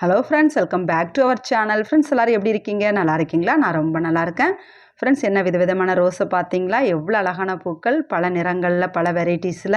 Hello friends welcome back to our channel friends எல்லோரும் எப்படி இருக்கீங்க? நல்லா இருக்கீங்களா? நான் ரொம்ப நல்லா இருக்கேன். ஃப்ரெண்ட்ஸ் என்ன விதவிதமான ரோஸை பார்த்தீங்களா? எவ்வளோ அழகான பூக்கள் பல நிறங்களில் பல வெரைட்டிஸில்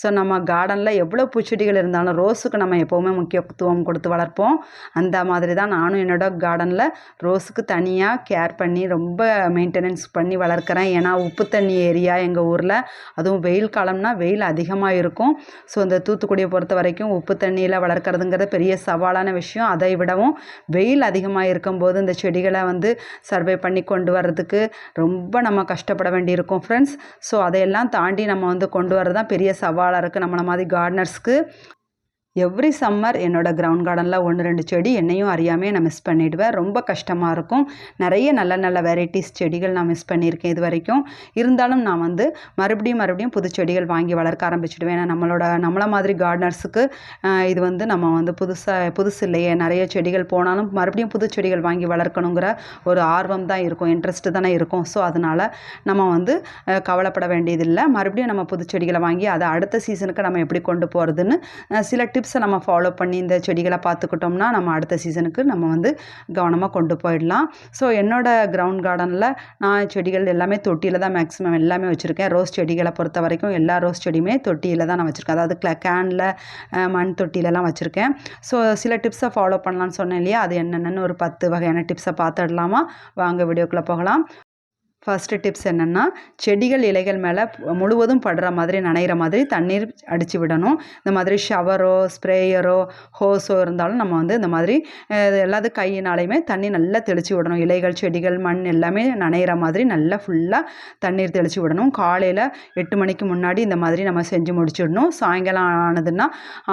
ஸோ நம்ம கார்டனில் எவ்வளோ பூச்செடிகள் இருந்தாலும் ரோஸுக்கு நம்ம எப்போவுமே முக்கியத்துவம் கொடுத்து வளர்ப்போம். அந்த மாதிரி தான் நானும் என்னோட கார்டனில் ரோஸுக்கு தனியாக கேர் பண்ணி ரொம்ப மெயின்டெனன்ஸ் பண்ணி வளர்க்குறேன். ஏன்னா உப்பு தண்ணி ஏரியா எங்கள் ஊரில். அதுவும் வெயில் காலம்னா வெயில் அதிகமாக இருக்கும். ஸோ இந்த தூத்துக்குடியை பொறுத்த வரைக்கும் உப்பு தண்ணியில் வளர்க்குறதுங்கிறது பெரிய சவாலான விஷயம். அதை விடவும் வெயில் அதிகமாக இருக்கும்போது இந்த செடிகளை வந்து சர்வே பண்ணி கொண்டு வர்றதுக்கு ரொம்ப நம்ம கஷ்டப்பட வேண்டியிருக்கும் ஃப்ரெண்ட்ஸ் ஸோ அதையெல்லாம் தாண்டி நம்ம வந்து கொண்டு வரது தான் பெரிய சவாலாக இருக்குது நம்மளை மாதிரி கார்டனர்ஸ்க்கு எவ்ரி சம்மர் என்னோடய கிரவுண்ட் கார்டனில் ஒன்று ரெண்டு செடி என்னையும் அறியாமே நான் மிஸ் பண்ணிவிடுவேன் ரொம்ப கஷ்டமாக இருக்கும். நிறைய நல்ல நல்ல வெரைட்டிஸ் செடிகள் நான் மிஸ் பண்ணியிருக்கேன் இது வரைக்கும். இருந்தாலும் நான் வந்து மறுபடியும் மறுபடியும் புது செடிகள் வாங்கி வளர்க்க ஆரம்பிச்சிடுவேன். ஏன்னா நம்மளோட நம்மளை மாதிரி கார்டனர்ஸுக்கு இது வந்து நம்ம வந்து புதுசாக புதுசு இல்லையே. நிறைய செடிகள் போனாலும் மறுபடியும் புது செடிகள் வாங்கி வளர்க்கணுங்கிற ஒரு ஆர்வம் தான் இருக்கும். இன்ட்ரெஸ்ட்டு தானே இருக்கும். ஸோ அதனால் நம்ம வந்து கவலைப்பட வேண்டியதில்லை. மறுபடியும் நம்ம புது செடிகளை வாங்கி அதை அடுத்த சீசனுக்கு நம்ம எப்படி கொண்டு போகிறதுன்னு சில டிப்ஸை நம்ம ஃபாலோ பண்ணி இந்த செடிகளை பார்த்துக்கிட்டோம்னா நம்ம அடுத்த சீசனுக்கு நம்ம வந்து கவனமாக கொண்டு போயிடலாம். ஸோ என்னோட கிரவுண்ட் கார்டனில் நான் செடிகள் எல்லாமே தொட்டியில் தான் மேக்ஸிமம் எல்லாமே வச்சுருக்கேன். ரோஸ் செடிகளை பொறுத்த வரைக்கும் எல்லா ரோஸ் செடியுமே தொட்டியில் தான் நான் வச்சுருக்கேன். அதாவது க்ள கேனில் மண் தொட்டிலலாம் வச்சுருக்கேன். ஸோ சில டிப்ஸை ஃபாலோ பண்ணலான்னு சொன்னேன் இல்லையா? அது என்னென்னு ஒரு பத்து வகையான டிப்ஸை பார்த்துடலாமா? வாங்க வீடியோக்குள்ளே போகலாம். ஃபஸ்ட்டு டிப்ஸ் என்னென்னா செடிகள் இலைகள் மேலே முழுவதும் படுற மாதிரி நனைகிற மாதிரி தண்ணீர் அடித்து விடணும். இந்த மாதிரி ஷவரோ ஸ்ப்ரேயரோ ஹோஸோ இருந்தாலும் நம்ம வந்து இந்த மாதிரி எல்லாத்து கையினாலையுமே தண்ணி நல்லா தெளித்து விடணும். இலைகள் செடிகள் மண் எல்லாமே நனைகிற மாதிரி நல்லா ஃபுல்லாக தண்ணீர் தெளித்து விடணும். காலையில் எட்டு மணிக்கு முன்னாடி இந்த மாதிரி நம்ம செஞ்சு முடிச்சிடணும். சாயங்காலம் ஆனதுன்னா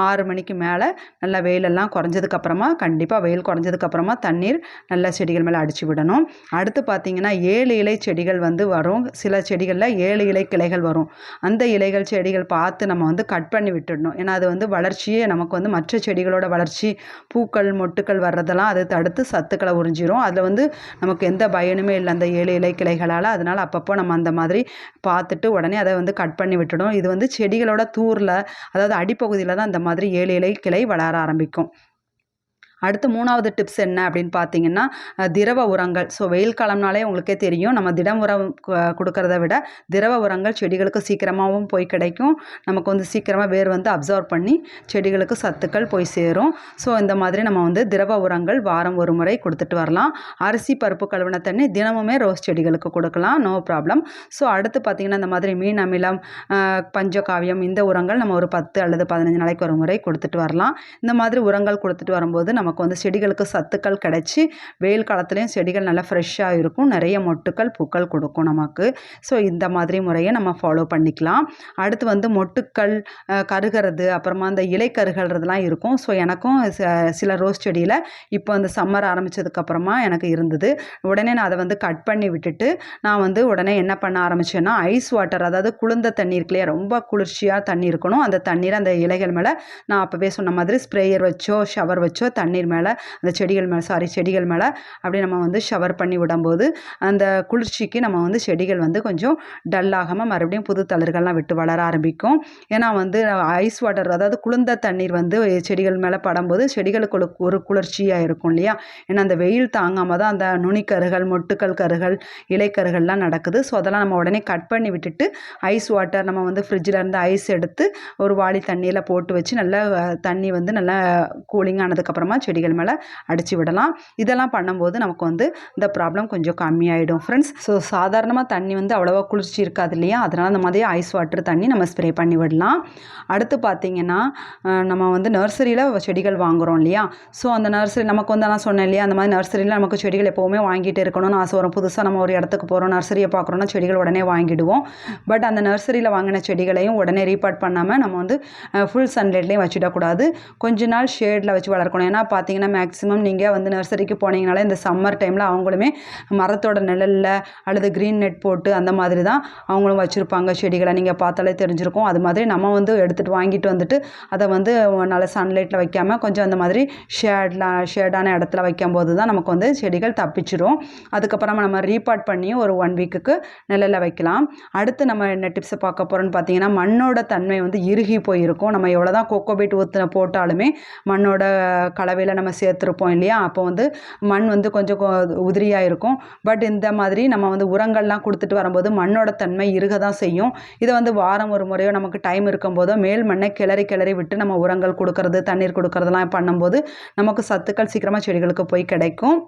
ஆறு மணிக்கு மேலே நல்லா வெயிலெல்லாம் குறைஞ்சதுக்கப்புறமா கண்டிப்பாக வெயில் குறைஞ்சதுக்கப்புறமா தண்ணீர் நல்லா செடிகள் மேலே அடித்து விடணும். அடுத்து பார்த்திங்கன்னா ஏழு இலை செடிகள் வந்து வரும். சில செடிகளில் ஏழு இலை கிளைகள் வரும். அந்த இலைகள் செடிகள் பார்த்து நம்ம வந்து கட் பண்ணி விட்டுடணும். ஏன்னா அது வந்து வளர்ச்சியே நமக்கு வந்து மற்ற செடிகளோட வளர்ச்சி பூக்கள் மொட்டுக்கள் வர்றதெல்லாம் அது தடுத்து சத்துக்களை உறிஞ்சிரும். அதில் வந்து நமக்கு எந்த பயனுமே இல்லை அந்த ஏழு இலை கிளைகளால் அதனால் அப்பப்போ நம்ம அந்த மாதிரி பார்த்துட்டு உடனே அதை வந்து கட் பண்ணி விட்டுடும் இது வந்து செடிகளோட தூரில் அதாவது அடிப்பகுதியில் தான் அந்த மாதிரி ஏழு இலை கிளை வளர ஆரம்பிக்கும். அடுத்து மூணாவது டிப்ஸ் என்ன அப்படின்னு பார்த்தீங்கன்னா திரவ உரங்கள். ஸோ வெயில் காலம்னாலே உங்களுக்கே தெரியும் நம்ம திடம் உரம் கொடுக்கறத விட திரவ உரங்கள் செடிகளுக்கு சீக்கிரமாகவும் போய் கிடைக்கும். நமக்கு வந்து சீக்கிரமாக வேர் வந்து அப்சர்வ் பண்ணி செடிகளுக்கு சத்துக்கள் போய் சேரும். ஸோ இந்த மாதிரி நம்ம வந்து திரவ உரங்கள் வாரம் ஒரு முறை கொடுத்துட்டு வரலாம். அரிசி பருப்பு கழுவின தண்ணி தினமுமே ரோஸ் செடிகளுக்கு கொடுக்கலாம். நோ ப்ராப்ளம் ஸோ அடுத்து பார்த்திங்கன்னா இந்த மாதிரி மீன் அமிலம் பஞ்சகாவியம் இந்த உரங்கள் நம்ம ஒரு பத்து அல்லது பதினஞ்சு நாளைக்கு ஒரு முறை கொடுத்துட்டு வரலாம். இந்த மாதிரி உரங்கள் கொடுத்துட்டு வரும்போது நம்ம நமக்கு வந்து செடிகளுக்கு சத்துக்கள் கிடச்சி வெயில் காலத்துலேயும் செடிகள் நல்லா ஃப்ரெஷ்ஷாக இருக்கும். நிறைய மொட்டுக்கள் பூக்கள் கொடுக்கும் நமக்கு. ஸோ இந்த மாதிரி முறையை நம்ம ஃபாலோ பண்ணிக்கலாம். அடுத்து வந்து மொட்டுக்கள் கருகிறது அப்புறமா அந்த இலை கருகிறதுலாம் இருக்கும். ஸோ எனக்கும் ச- சில ரோஸ் செடியில் இப்போ அந்த சம்மர் ஆரம்பித்ததுக்கப்புறமா எனக்கு இருந்தது. உடனே நான் அதை வந்து கட் பண்ணி விட்டுட்டு நான் வந்து உடனே என்ன பண்ண ஆரம்பிச்சேன்னா ஐஸ் வாட்டர் அதாவது குளிர்ந்த தண்ணி இருக்குல்லையே ரொம்ப குளிர்ச்சியாக தண்ணி இருக்கணும். அந்த தண்ணீரை அந்த இலைகள் மேலே நான் அப்போவே சொன்ன மாதிரி ஸ்ப்ரேயர் வச்சோ ஷவர் வச்சோ தண்ணி தண்ணீர் மேலே அந்த செடிகள் மேலே சாரி செடிகள் மேலே அப்படி நம்ம வந்து ஷவர் பண்ணி விடும்போது அந்த குளிர்ச்சிக்கு நம்ம வந்து செடிகள் வந்து கொஞ்சம் டல்லாகாமல் மறுபடியும் புது தளர்கள்லாம் விட்டு வளர ஆரம்பிக்கும். ஏன்னா வந்து ஐஸ் வாட்டர் அதாவது குளிர்ந்த தண்ணீர் வந்து செடிகள் மேலே படும்போது செடிகளுக்கு ஒரு- குளிர்ச்சியாக இருக்கும் இல்லையா? ஏன்னா அந்த வெயில் தாங்காமல் தான் அந்த நுனிக்கருகள் மொட்டுக்கள் கருகள் இலைக்கருகள்லாம் நடக்குது. ஸோ அதெல்லாம் நம்ம உடனே கட் பண்ணி விட்டுட்டு ஐஸ் வாட்டர் நம்ம வந்து ஃப்ரிட்ஜில் இருந்து ஐஸ் எடுத்து ஒரு வாளி தண்ணியில் போட்டு வச்சு நல்லா தண்ணி வந்து நல்லா கூலிங் ஆனதுக்கப்புறமா செடிகள் மேலே அடித்து விடலாம். இதெல்லாம் பண்ணும்போது நமக்கு வந்து இந்த ப்ராப்ளம் கொஞ்சம் கம்மியாயிடும் ஃப்ரெண்ட்ஸ் ஸோ சாதாரணமாக தண்ணி வந்து அவ்வளோவா குளிர்ச்சி இருக்காது இல்லையா? அதனால் அந்த மாதிரி ஐஸ் வாட்டர் தண்ணி நம்ம ஸ்ப்ரே பண்ணி விடலாம். அடுத்து பார்த்தீங்கன்னா நம்ம வந்து நர்சரியில் செடிகள் வாங்குறோம் இல்லையா? ஸோ அந்த நர்சரி நமக்கு வந்து நான் சொன்னேன் இல்லையா? அந்த மாதிரி நர்சரியில் நமக்கு செடிகள் எப்போவுமே வாங்கிட்டு இருக்கணும்னு ஆசை வரும். புதுசாக நம்ம ஒரு இடத்துக்கு போகிறோம் நர்சரியை பார்க்குறோன்னா செடிகள் உடனே வாங்கிடுவோம். பட் அந்த நர்சரியில் வாங்கின செடிகளையும் உடனே ரீபார்ட் பண்ணாமல் நம்ம வந்து ஃபுல் சன்லைட்லேயும் வச்சுடக்கூடாது. கொஞ்ச நாள் ஷேடில் வச்சு வளர்க்கணும். ஏன்னா பார்த்தீங்கன்னா மேக்ஸிமம் நீங்கள் வந்து நர்சரிக்கு போனீங்கனாலே இந்த சம்மர் டைமில் அவங்களுமே மரத்தோட நிழலில் அல்லது க்ரீன் நெட் போட்டு அந்த மாதிரி தான் அவங்களும் வச்சுருப்பாங்க செடிகளை. நீங்கள் பார்த்தாலே தெரிஞ்சிருக்கும். அது மாதிரி நம்ம வந்து எடுத்துகிட்டு வாங்கிட்டு வந்துட்டு அதை வந்து நல்ல சன்லைட்டில் வைக்காமல் கொஞ்சம் அந்த மாதிரி ஷேட்லாம் ஷேடான இடத்துல வைக்கும்போது தான் நமக்கு வந்து செடிகள் தப்பிச்சிடும் அதுக்கப்புறமா நம்ம ரீபார்ட் பண்ணி ஒரு ஒன் வீக்குக்கு நிழலில் வைக்கலாம். அடுத்து நம்ம என்ன டிப்ஸை பார்க்க போகிறோம்னு பார்த்தீங்கன்னா மண்ணோட தன்மை வந்து இறுகி போயிருக்கும். நம்ம எவ்வளோ தான் கோகோபீட் ஊற்றின போட்டாலுமே மண்ணோட கலவை கலவையில் நம்ம சேர்த்துருப்போம் இல்லையா? அப்போ வந்து மண் வந்து கொஞ்சம் உதிரியாக இருக்கும். பட் இந்த மாதிரி நம்ம வந்து உரங்கள்லாம் கொடுத்துட்டு வரும்போது மண்ணோட தன்மை இருக தான் செய்யும். இதை வந்து வாரம் ஒரு முறையோ நமக்கு டைம் இருக்கும்போதோ மேல் மண்ணை கிளறி கிளறி விட்டு நம்ம உரங்கள் கொடுக்கறது தண்ணீர் கொடுக்கறதெல்லாம் பண்ணும்போது நமக்கு சத்துக்கள் சீக்கிரமாக செடிகளுக்கு போய் கிடைக்கும்.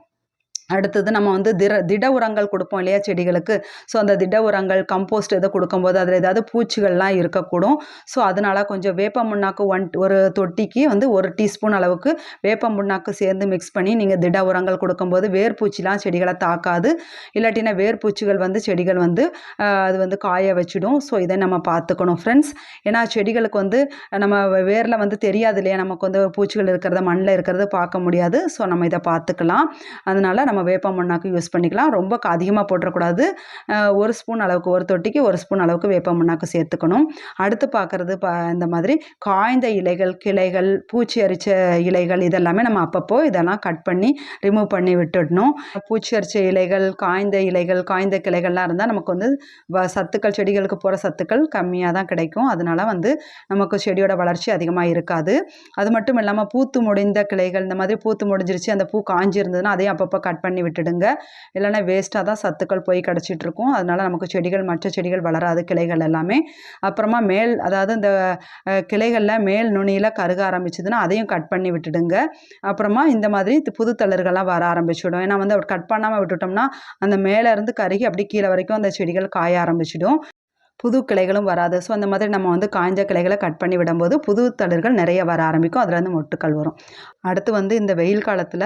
அடுத்தது நம்ம வந்து திட திட உரங்கள் கொடுப்போம் இல்லையா செடிகளுக்கு? ஸோ அந்த திட உரங்கள் கம்போஸ்ட் இதை கொடுக்கும்போது அதில் ஏதாவது பூச்சிகள்லாம் இருக்கக்கூடும். ஸோ அதனால் கொஞ்சம் வேப்ப முன்னாக்கு ஒன் ஒரு தொட்டிக்கு வந்து ஒரு டீஸ்பூன் அளவுக்கு வேப்ப முன்னாக்கு சேர்ந்து மிக்ஸ் பண்ணி நீங்கள் திட உரங்கள் கொடுக்கும்போது வேர்பூச்சிலாம் செடிகளை தாக்காது. இல்லாட்டினா வேர்பூச்சிகள் வந்து செடிகள் வந்து அது வந்து காய வச்சிடும். ஸோ இதை நம்ம பார்த்துக்கணும் ஃப்ரெண்ட்ஸ் ஏன்னா செடிகளுக்கு வந்து நம்ம வேரில் வந்து தெரியாது இல்லையா? நமக்கு வந்து பூச்சிகள் இருக்கிறத மண்ணில் இருக்கிறத பார்க்க முடியாது. ஸோ நம்ம இதை பார்த்துக்கலாம். அதனால் நம்ம நம்ம வேப்ப மண்ணாக்கு யூஸ் பண்ணிக்கலாம். ரொம்ப அதிகமாக போட்டுறக்கூடாது. ஒரு ஸ்பூன் அளவுக்கு ஒரு தொட்டிக்கு ஒரு ஸ்பூன் அளவுக்கு வேப்ப மண்ணாக்கு சேர்த்துக்கணும். அடுத்து பார்க்குறது பா இந்த மாதிரி காய்ந்த இலைகள் கிளைகள் பூச்சி அரிச்ச இலைகள் இதெல்லாமே நம்ம அப்பப்போ இதெல்லாம் கட் பண்ணி ரிமூவ் பண்ணி விட்டுடணும். பூச்சி அரிச்ச இலைகள் காய்ந்த இலைகள் காய்ந்த கிளைகள்லாம் இருந்தால் நமக்கு வந்து சத்துக்கள் செடிகளுக்கு போகிற சத்துக்கள் கம்மியாக தான் கிடைக்கும். அதனால் வந்து நமக்கு செடியோட வளர்ச்சி அதிகமாக இருக்காது. அது மட்டும் இல்லாமல் பூத்து முடிந்த கிளைகள் இந்த மாதிரி பூத்து முடிஞ்சிருச்சு அந்த பூ காஞ்சி இருந்ததுன்னா அதையும் அப்பப்போ கட் பண்ணி பண்ணி விட்டுடுங்க. இல்லைன்னா வேஸ்ட்டாக தான் சத்துக்கள் போய் கிடச்சிட்ருக்கும். அதனால் நமக்கு செடிகள் மற்ற செடிகள் வளராது கிளைகள் எல்லாமே. அப்புறமா மேல் அதாவது இந்த கிளைகளில் மேல் நுனியில் கருக ஆரம்பிச்சதுன்னா அதையும் கட் பண்ணி விட்டுடுங்க. அப்புறமா இந்த மாதிரி புது தளர்கள்லாம் வர ஆரம்பிச்சிடும். ஏன்னா வந்து கட் பண்ணாமல் விட்டுட்டோம்னா அந்த மேலேருந்து கருகி அப்படி கீழே வரைக்கும் அந்த செடிகள் காய ஆரம்பிச்சிடும். புது கிளைகளும் வராது. ஸோ அந்த மாதிரி நம்ம வந்து காய்ஞ்ச கிளைகளை கட் பண்ணி விடும்போது புது தளிர்கள் நிறைய வர ஆரம்பிக்கும். அதில் வந்து மொட்டுக்கள் வரும். அடுத்து வந்து இந்த வெயில் காலத்தில்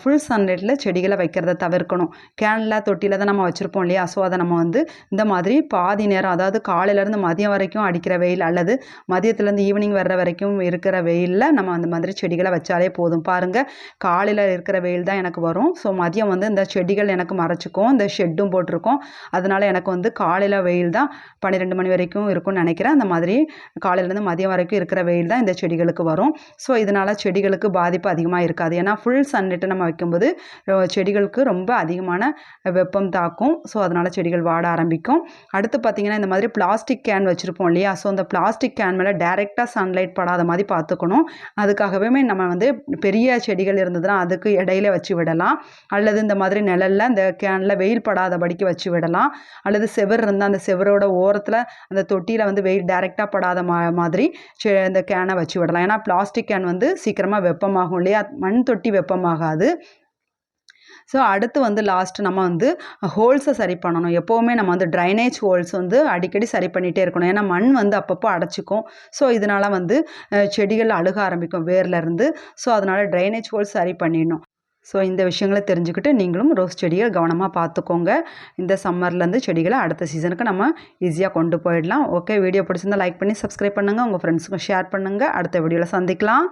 ஃபுல் சன்லைட்டில் செடிகளை வைக்கிறத தவிர்க்கணும். கேனில் தொட்டியில் தான் நம்ம வச்சுருப்போம் இல்லையா? ஸோ அதை நம்ம வந்து இந்த மாதிரி பாதி நேரம் அதாவது காலையிலேருந்து மதியம் வரைக்கும் அடிக்கிற வெயில் அல்லது மதியத்துலேருந்து ஈவினிங் வர்ற வரைக்கும் இருக்கிற வெயிலில் நம்ம அந்த மாதிரி செடிகளை வச்சாலே போதும். பாருங்கள் காலையில் இருக்கிற வெயில் தான் எனக்கு வரும். ஸோ மதியம் வந்து இந்த செடிகள் எனக்கு மறைச்சிக்கும். இந்த ஷெட்டும் போட்டிருக்கோம். அதனால் எனக்கு வந்து காலையில் வெயில் தான் பன்னிரெண்டு மணி வரைக்கும் இருக்கும்னு நினைக்கிறேன். அந்த மாதிரி காலையிலேருந்து மதியம் வரைக்கும் இருக்கிற வெயில் தான் இந்த செடிகளுக்கு வரும். ஸோ இதனால் செடிகளுக்கு பாதிப்பு அதிகமாக இருக்காது. ஏன்னா ஃபுல் சன்லைட்டு நம்ம வைக்கும்போது செடிகளுக்கு ரொம்ப அதிகமான வெப்பம் தாக்கும். ஸோ அதனால் செடிகள் வாட ஆரம்பிக்கும். அடுத்து பார்த்திங்கன்னா இந்த மாதிரி பிளாஸ்டிக் கேன் வச்சுருப்போம் இல்லையா? ஸோ அந்த பிளாஸ்டிக் கேன் மேலே டேரெக்டாக சன்லைட் படாத மாதிரி பார்த்துக்கணும். அதுக்காகவே நம்ம வந்து பெரிய செடிகள் இருந்ததுன்னா அதுக்கு இடையில வச்சு விடலாம். அல்லது இந்த மாதிரி நிழலில் இந்த கேனில் வெயில் படாதபடிக்கு வச்சு விடலாம். அல்லது செவர் இருந்தால் அந்த செவரோட ஓரத்தில் அந்த தொட்டியில் வந்து வெயில் டேரெக்டாக படாத மா மாதிரி இந்த கேனை வச்சு விடலாம். ஏன்னா பிளாஸ்டிக் கேன் வந்து சீக்கிரமாக வெப்பமாகும் இல்லையா? மண் தொட்டி வெப்பமாகாது. ஸோ அடுத்து வந்து லாஸ்ட்டு நம்ம வந்து ஹோல்ஸை சரி பண்ணணும். எப்போவுமே நம்ம வந்து ட்ரைனேஜ் ஹோல்ஸ் வந்து அடிக்கடி சரி பண்ணிகிட்டே இருக்கணும். ஏன்னா மண் வந்து அப்பப்போ அடைச்சிக்கும். ஸோ இதனால் வந்து செடிகள் அழுக ஆரம்பிக்கும் வேர்லேருந்து ஸோ அதனால் ட்ரைனேஜ் ஹோல்ஸ் சரி பண்ணிடணும். ஸோ இந்த விஷயங்களை தெரிஞ்சுக்கிட்டு நீங்களும் ரோஸ் செடியை கவனமாக பார்த்துக்கோங்க. இந்த சம்மர்லேருந்து செடிகளை அடுத்த சீசனுக்கு நம்ம ஈஸியாக கொண்டு போயிடலாம். ஓகே வீடியோ பிடிச்சிருந்தால் லைக் பண்ணி சப்ஸ்கிரைப் பண்ணுங்கள் உங்கள் ஃப்ரெண்ட்ஸுக்கும் ஷேர் பண்ணுங்கள் அடுத்த வீடியோவில் சந்திக்கலாம்.